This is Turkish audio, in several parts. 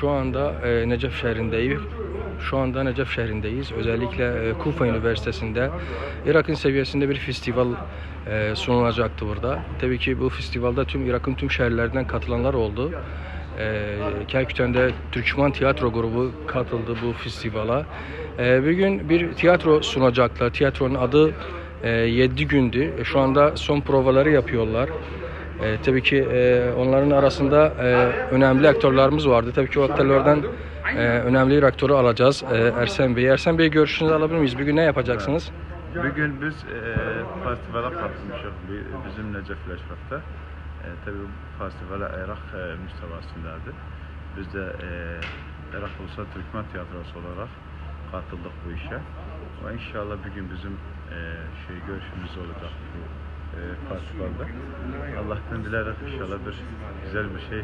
Şu anda e, Necef şehrindeyim. Şu anda Necef şehrindeyiz. Özellikle e, Kufa Üniversitesi'nde Irak'ın seviyesinde bir festival e, sunulacaktı burada. Tabii ki bu festivalda tüm Irak'ın tüm şehirlerinden katılanlar oldu. E, Kerküten'de Türkmen Tiyatro grubu katıldı bu festivala. E, bugün bir tiyatro sunacaklar. Tiyatronun adı e, 7 gündü. E, Şu anda son provaları yapıyorlar. E, tabii ki e, onların arasında e, önemli aktörlerimiz vardı. Tabii ki o aktörlerden e, önemli bir aktörü alacağız. E, Ersen Bey. Ersen Bey görüşünüzü alabilir miyiz? Bugün ne yapacaksınız? Bugün biz e, festivale katılmışıq bi- bizim Necef Leşraf'ta. E, tabii bu festivale Irak e, müstevasındadır. Biz de e, Irak Ulusal Türkmen Tiyatrosu olarak katıldık bu işe. Ve inşallah bugün bizim e, şey görüşümüz olacak bu e. Allah'tan dileriz inşallah bir güzel bir şey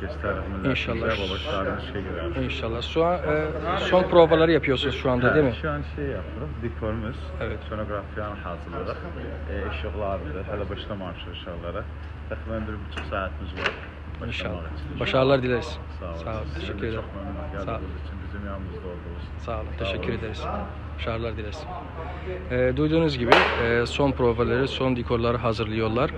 gösterir milletimize İnşallah. ve başlarına şey girer. İnşallah. Şu an e, son provaları yapıyorsunuz şu anda değil mi? Şu an şey yapıyoruz, dekorumuz, Evet. sonografiyanı hazırladık. E, ışıklardır, hele başlamamışız ışıklara. Takriben bir buçuk saatimiz var. İnşallah. Başarılar dileriz. Sağ olun. Sağ olun. Teşekkür ederim. Sağ olun. bizim yanımızda olduğunuz. Sağ olun. Teşekkür ederiz. Başarılar dileriz. E, duyduğunuz gibi e, son provaları, son dekorları hazırlıyorlar.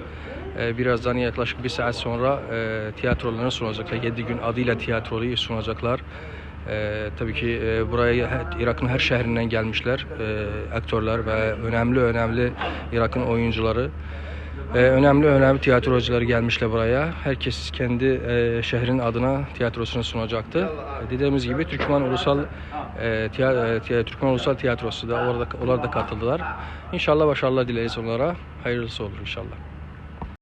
E, birazdan yaklaşık bir saat sonra e, tiyatrolarını sunacaklar. 7 gün adıyla tiyatroyu sunacaklar. E, tabii ki e, buraya Irak'ın her şehrinden gelmişler e, aktörler ve önemli önemli Irak'ın oyuncuları. E, önemli önemli tiyatrocular gelmişler buraya. Herkes kendi e, şehrin adına tiyatrosunu sunacaktı. E, dediğimiz gibi Türkmen Ulusal e, tiya, e, Türkmen Ulusal Tiyatrosu da orada onlar da katıldılar. İnşallah başarılar dileriz onlara. Hayırlısı olur inşallah.